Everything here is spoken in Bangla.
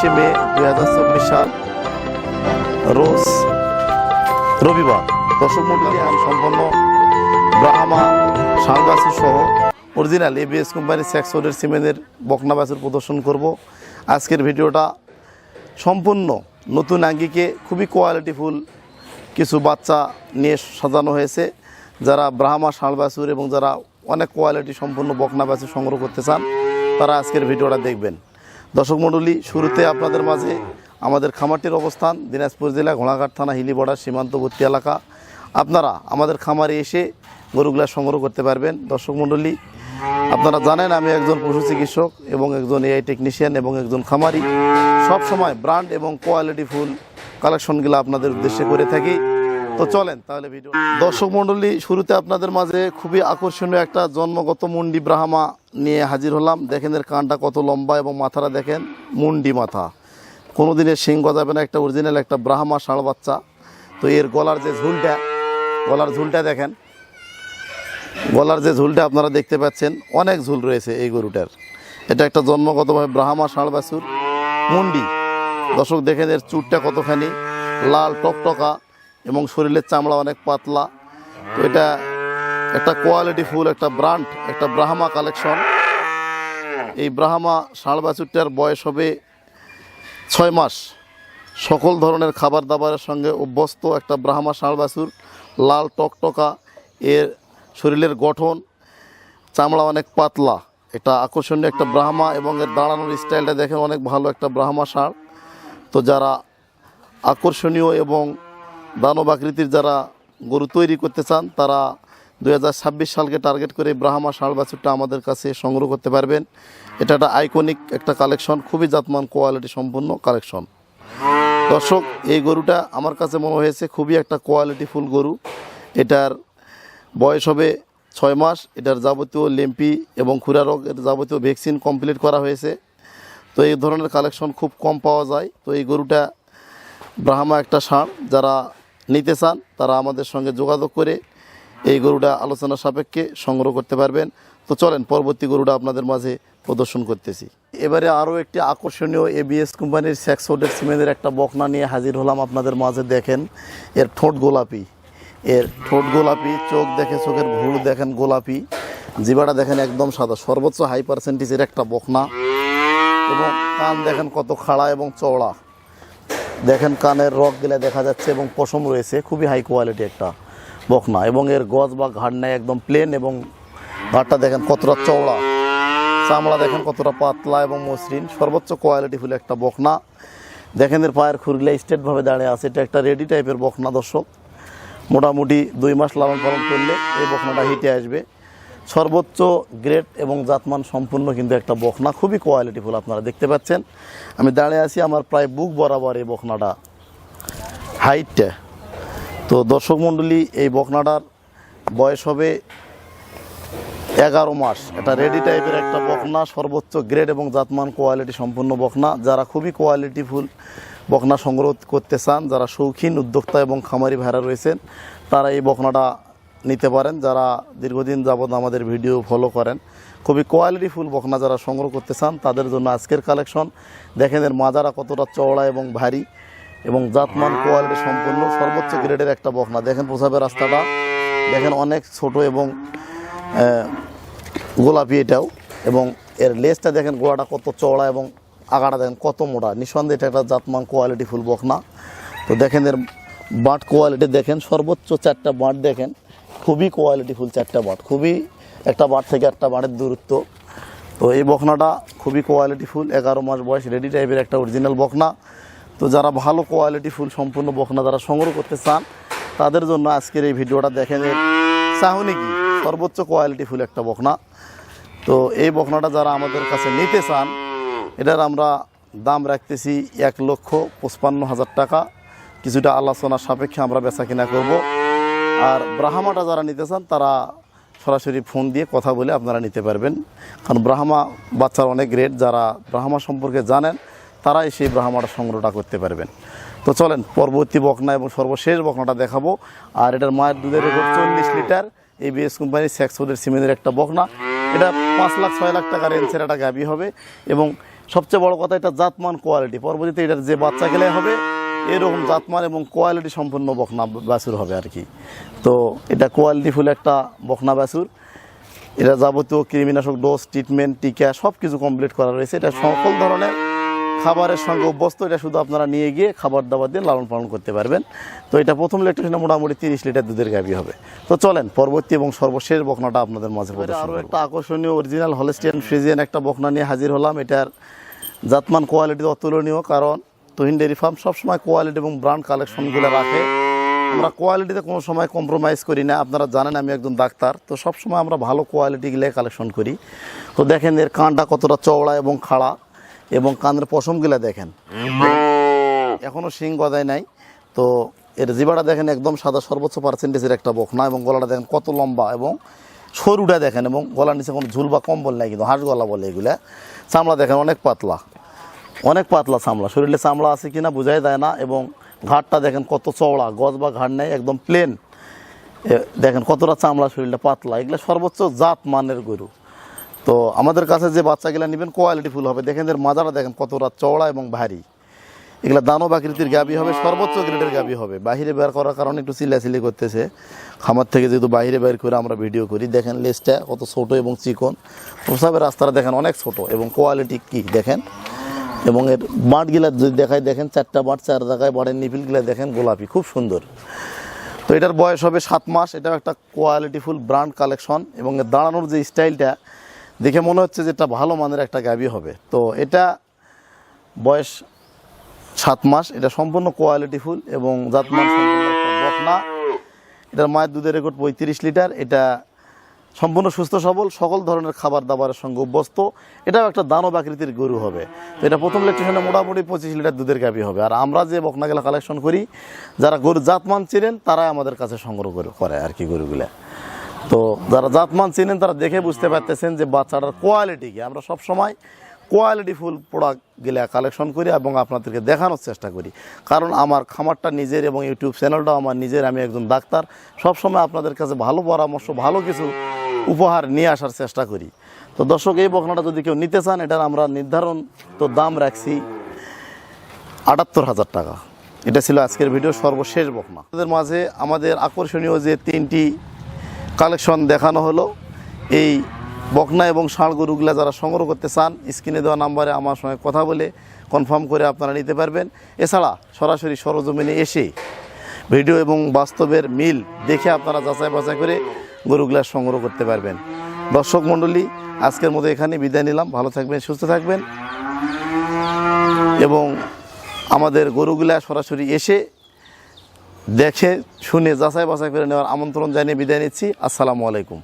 আলাইকুম মে দুই হাজার চব্বিশ সাল রোজ রবিবার দর্শক মন্ডলী, আমি সম্পন্ন ব্রাহ্মা শালবাসু সহ অরিজিনাল এবিএস কোম্পানির স্যাক্সোডের সিমেন্টের বকনা বাছুর প্রদর্শন করব। আজকের ভিডিওটা সম্পূর্ণ নতুন আঙ্গিকে খুবই কোয়ালিটিফুল কিছু বাচ্চা নিয়ে সাজানো হয়েছে। যারা ব্রাহ্মা ষাঁড়বাছুর এবং যারা অনেক কোয়ালিটি সম্পূর্ণ বকনা সংগ্রহ করতে চান, তারা আজকের ভিডিওটা দেখবেন। দর্শক মণ্ডলী, শুরুতে আপনাদের মাঝে আমাদের খামারটির অবস্থান, দিনাজপুর জেলা ঘোড়াঘাট থানা হিলি বর্ডার সীমান্তবর্তী এলাকা। আপনারা আমাদের খামারে এসে গরুগুলা সংগ্রহ করতে পারবেন। দর্শক মণ্ডলী, আপনারা জানেন আমি একজন পশু চিকিৎসক এবং একজন এআই টেকনিশিয়ান এবং একজন খামারি। সব সময় ব্র্যান্ড এবং কোয়ালিটি ফুল কালেকশনগুলো আপনাদের উদ্দেশ্যে করে থাকি। তো চলেন তাহলে ভিডিও দর্শক মণ্ডলী, শুরুতে আপনাদের মাঝে খুবই আকর্ষণীয় একটা জন্মগত মুন্ডি ব্রাহ্মা নিয়ে হাজির হলাম। দেখেন এর কানটা কত লম্বা এবং মাথাটা দেখেন মুন্ডি মাথা। কোনো দিনের শিং গজাবে না, একটা অরিজিনাল একটা ব্রাহ্মা ষাঁড় বাচ্চা। তো এর গলার যে ঝুলটা, গলার ঝুলটা দেখেন। গলার যে ঝুলটা আপনারা দেখতে পাচ্ছেন, অনেক ঝুল রয়েছে এই গরুটার। এটা একটা জন্মগতভাবে ব্রাহ্মা ষাঁড় বাছুর, মুন্ডি। দর্শক দেখেন এর চুটটা কতখানি, লাল টকটকা। এবং শরীরের চামড়া অনেক পাতলা। তো এটা একটা কোয়ালিটি ফুল, একটা ব্রান্ড একটা ব্রাহ্মা কালেকশন এই ব্রাহ্মা ষাঁড় বাছুরটার বয়স হবে ছয় মাস। সকল ধরনের খাবার দাবারের সঙ্গে অভ্যস্ত একটা ব্রাহ্মা ষাঁড় বাছুর লাল টকটকা, এর শরীরের গঠন, চামড়া অনেক পাতলা। এটা আকর্ষণীয় একটা ব্রাহ্মা এবং এর দাঁড়ানোর স্টাইলটা দেখে অনেক ভালো একটা ব্রাহ্মা ষাঁড়। তো যারা আকর্ষণীয় এবং দানব আকৃতির যারা গরু তৈরি করতে চান, তারা দু হাজার ছাব্বিশ সালকে টার্গেট করে ব্রাহ্মা ষাঁড় বাছুরটা আমাদের কাছে সংগ্রহ করতে পারবেন। এটা একটা আইকনিক একটা কালেকশন খুবই জাতমান কোয়ালিটি সম্পূর্ণ কালেকশন দর্শক, এই গরুটা আমার কাছে মনে হয়েছে খুবই একটা কোয়ালিটি ফুল গরু। এটার বয়স হবে ছয় মাস, এটার যাবতীয় লেম্পি এবং খুরা রোগ, এর যাবতীয় ভ্যাকসিন কমপ্লিট করা হয়েছে। তো এই ধরনের কালেকশন খুব কম পাওয়া যায়। তো এই গরুটা ব্রাহ্মা একটা ষাঁড়, যারা নিতে চান, তারা আমাদের সঙ্গে যোগাযোগ করে এই গরুটা আলোচনা সাপেক্ষে সংগ্রহ করতে পারবেন। তো চলেন, পরবর্তী গরুটা আপনাদের মাঝে প্রদর্শন করতেছি। এবারে আরও একটি আকর্ষণীয় এবিএস কোম্পানির স্যাক্সোডের সিমেন্টের একটা বকনা নিয়ে হাজির হলাম আপনাদের মাঝে, দেখেন, এর ঠোঁট গোলাপি। এর ঠোঁট গোলাপি, চোখ দেখে চোখের ভুল দেখেন গোলাপি। জিবাটা দেখেন একদম সাদা, সর্বোচ্চ হাই পার্সেন্টেজের একটা বকনা। এবং কান দেখেন কত খাড়া এবং চওড়া। দেখেন কানের রক গেলে দেখা যাচ্ছে এবং পশম রয়েছে, খুবই হাই কোয়ালিটি একটা বকনা এবং এর গজ বা ঘাড় নেয় একদম প্লেন এবং ঘাড়টা দেখেন কতটা চওড়া। চামড়া দেখেন কতটা পাতলা এবং মসৃণ, সর্বোচ্চ কোয়ালিটি ফুল একটা বকনা। দেখেন এর পায়ের খুরগুলা স্টেটভাবে দাঁড়িয়ে আছে, এটা একটা রেডি টাইপের বকনা দর্শক। মোটামুটি দুই মাস লালন পালন করলে এই বকনাটা হিটে আসবে। সর্বোচ্চ গ্রেড এবং জাতমান সম্পূর্ণ কিন্তু একটা বকনা খুবই কোয়ালিটিফুল আপনারা দেখতে পাচ্ছেন। আমি দাঁড়িয়ে আছি আমার প্রায় বুক বরাবর এই বকনাটা হাইটটা তো দর্শক মণ্ডলী, এই বকনাটার বয়স হবে এগারো মাস। এটা রেডি টাইপের একটা বকনা সর্বোচ্চ গ্রেড এবং জাতমান কোয়ালিটি সম্পূর্ণ বকনা যারা খুবই কোয়ালিটিফুল বকনা সংগ্রহ করতে চান, যারা শৌখিন, উদ্যোক্তা এবং খামারি ভাড়া রয়েছেন, তারা এই বকনাটা নিতে পারেন যারা দীর্ঘদিন যাবৎ আমাদের ভিডিও ফলো করেন। খুবই কোয়ালিটিফুল বকনা যারা সংগ্রহ করতে চান, তাদের জন্য আজকের কালেকশন দেখেন এর মাজারা কতটা চওড়া এবং ভারী এবং জাতমান কোয়ালিটি সম্পূর্ণ, সর্বোচ্চ গ্রেডের একটা বকনা। দেখেন প্রসাবের রাস্তাটা, দেখেন অনেক ছোট এবং গোলাপি এটাও এবং এর লেজটা দেখেন গোড়াটা কত চওড়া এবং আগাটা দেখেন কত মোটা। নিঃসন্দেহে এটা একটা জাতমান কোয়ালিটি ফুল বকনা। তো দেখেন এর বাট কোয়ালিটি দেখেন, সর্বোচ্চ চারটা বাট দেখেন। খুবই কোয়ালিটি ফুল চারটা বাট, খুবই একটা বাট থেকে একটা বাটের দূরত্ব। তো এই বকনাটা খুবই কোয়ালিটি ফুল, এগারো মাস বয়স রেডি টাইপের একটা অরিজিনাল বকনা তো যারা ভালো কোয়ালিটি ফুল, সম্পূর্ণ বকনা যারা সংগ্রহ করতে চান, তাদের জন্য আজকের এই ভিডিওটা দেখেন চাহনি কি? সর্বোচ্চ কোয়ালিটি ফুল একটা বকনা তো এই বকনাটা যারা আমাদের কাছে নিতে চান, এটার আমরা দাম রাখতেছি এক লক্ষ পঁচপান্ন হাজার টাকা। কিছুটা আলোচনার সাপেক্ষে আমরা বেচা কিনা করব। আর ব্রাহ্মাটা যারা নিতে চান, তারা সরাসরি ফোন দিয়ে কথা বলে আপনারা নিতে পারবেন। কারণ ব্রাহ্মা বাচ্চার অনেক গ্রেড যারা ব্রাহ্মা সম্পর্কে জানেন, তারাই সেই ব্রাহ্মাটা সংগ্রহটা করতে পারবেন। তো চলেন, পরবর্তী বকনা এবং সর্বশেষ বকনাটা দেখাবো। আর এটার মায়ের দুধের রেকর্ড চল্লিশ লিটার এবিএস কোম্পানির স্যাক্সোদের সিমেন্টের একটা বকনা। এটা পাঁচ লাখ, ছয় লাখ টাকা রেঞ্জের একটা গাবি হবে। এবং সবচেয়ে বড় কথা, এটা জাতমান কোয়ালিটি পরবর্তীতে এটার যে বাচ্চা গেলে হবে এরকম জাতমান এবং কোয়ালিটি সম্পন্ন বকনা বাছুর হবে আর কি। তো এটা কোয়ালিটিফুল একটা বকনা বাছুর। এটা যাবতীয় কৃমিনাশক ডোজ ট্রিটমেন্ট টিকা সব কিছু কমপ্লিট করা রয়েছে। এটা সকল ধরনের খাবারের সঙ্গে অভ্যস্ত। এটা শুধু আপনারা নিয়ে গিয়ে খাবার দাবার দিয়ে লালন পালন করতে পারবেন। তো এটা প্রথম লেকটেশনে মোটামুটি তিরিশ লিটার দুধের গাভী হবে। তো চলেন পরবর্তী এবং সর্বশেষ বকনাটা আপনাদের মাঝে আরও একটা আকর্ষণীয় অরিজিনাল হলেস্টিয়ান ফ্রিজিয়ান একটা বকনা নিয়ে হাজির হলাম। এটার জাতমান কোয়ালিটি অতুলনীয় কারণ তুহিন ডেয়ারি ফার্ম সবসময় কোয়ালিটি এবং ব্র্যান্ড কালেকশনগুলো রাখে। আমরা কোয়ালিটিতে কোনো সময় কম্প্রোমাইজ করি না। আপনারা জানেন আমি একজন ডাক্তার। তো সবসময় আমরা ভালো কোয়ালিটিগুলো কালেকশন করি। তো দেখেন এর কানটা কতটা চওড়া এবং খাড়া এবং কানের পশমগুলো দেখেন। এখনও শিং গদায় নাই। তো এর জিবাটা দেখেন একদম সাদা সর্বোচ্চ পার্সেন্টেজের একটা বকনা এবং গলাটা দেখেন কত লম্বা এবং সরুটা দেখেন এবং গলার নিচে কোনো ঝুল বা কম্বল নাই কিন্তু হাঁস গলা বলে এগুলা। চামড়া দেখেন অনেক পাতলা। অনেক পাতলা চামড়া। শরীরে চামড়া আছে কিনা বোঝাই যায় না এবং ঘাটটা দেখেন কত চওড়া, গজ বা ঘাট নেই, একদম প্লেন দেখেন কতটা চামড়া শরীরটা পাতলা। এগুলো সর্বোচ্চ জাত মানের গরু। তো আমাদের কাছে যে বাচ্চাগুলো নেবেন কোয়ালিটি ফুল হবে। দেখেন মাজাটা দেখেন কতটা চওড়া এবং ভারী। এগুলো দানব আকৃতির গাবি হবে, সর্বোচ্চ গ্রেডের গাবি হবে। বাইরে বের করার কারণে একটু চিল্লাচিলি করতেছে। খামার থেকে যেহেতু বাইরে বের করে আমরা ভিডিও করি, দেখেন লেজটা কত ছোট এবং চিকন। প্রসাবের রাস্তাটা দেখেন অনেক ছোট এবং কোয়ালিটি কি, দেখেন। এবং এর বাঁটগুলা যদি দেখায়, দেখেন চারটা বাঁট চার জায়গায় বাঁটের নিপিলগুলা দেখেন গোলাপি, খুব সুন্দর। তো এটার বয়স হবে সাত মাস, এটাও একটা কোয়ালিটিফুল ব্র্যান্ড কালেকশন এবং এর দাঁড়ানোর যে স্টাইলটা দেখে মনে হচ্ছে যে এটা ভালো মানের একটা গাবি হবে। তো এটা বয়স সাত মাস, এটা সম্পূর্ণ কোয়ালিটিফুল এবং জাতমান সম্পূর্ণ বকনা। এটার মায়ের দুধের রেকর্ড পঁয়ত্রিশ লিটার, এটা সম্পূর্ণ সুস্থ, সবল, সকল ধরনের খাবার দাবারের সঙ্গে অভ্যস্ত। এটাও একটা দানব আকৃতির গরু হবে। তো এটা প্রথম লেকটেশনে মোটামুটি পঁচিশ লিটার দুধের গাভী হবে। আর আমরা যে বকনাগুলা কালেকশন করি, যারা গরু জাতমান চিনেন, তারাই আমাদের কাছে সংগ্রহ করে আর কি গরুগুলা। তো যারা জাতমান চিনেন, তারা দেখে বুঝতে পারতেছেন যে বাচ্চাটার কোয়ালিটি কি। আমরা সব সময় কোয়ালিটি ফুল প্রোডাক্ট গেলে কালেকশন করি এবং আপনাদেরকে দেখানোর চেষ্টা করি। কারণ আমার খামারটা নিজের এবং ইউটিউব চ্যানেলটাও আমার নিজের, আমি একজন ডাক্তার। সব সময় আপনাদের কাছে ভালো পরামর্শ, ভালো কিছু উপহার নিয়ে আসার চেষ্টা করি। তো দর্শক, এই বকনাটা যদি কেউ নিতে চান, এটার আমরা নির্ধারণ তো দাম রাখছি আটাত্তর হাজার টাকা। এটা ছিল আজকের ভিডিও, সর্বশেষ বকনা। আমাদের মাঝে আমাদের আকর্ষণীয় যে তিনটি কালেকশন দেখানো হলো, এই বকনা এবং ষাঁড় গরুগুলা যারা সংগ্রহ করতে চান, স্ক্রিনে দেওয়া নাম্বারে আমার সঙ্গে কথা বলে কনফার্ম করে আপনারা নিতে পারবেন। এছাড়া সরাসরি সরজমিনে এসে ভিডিও এবং বাস্তবের মিল দেখে আপনারা যাচাই বাছাই করে গরুগুলা সংগ্রহ করতে পারবেন। দর্শক মণ্ডলী, আজকের মতো এখানে বিদায় নিলাম। ভালো থাকবেন, সুস্থ থাকবেন এবং আমাদের গরুগুলা সরাসরি এসে দেখে, শুনে, যাচাই বাছাই করে নেওয়ার আমন্ত্রণ জানিয়ে বিদায় নিচ্ছি। আসসালামু আলাইকুম।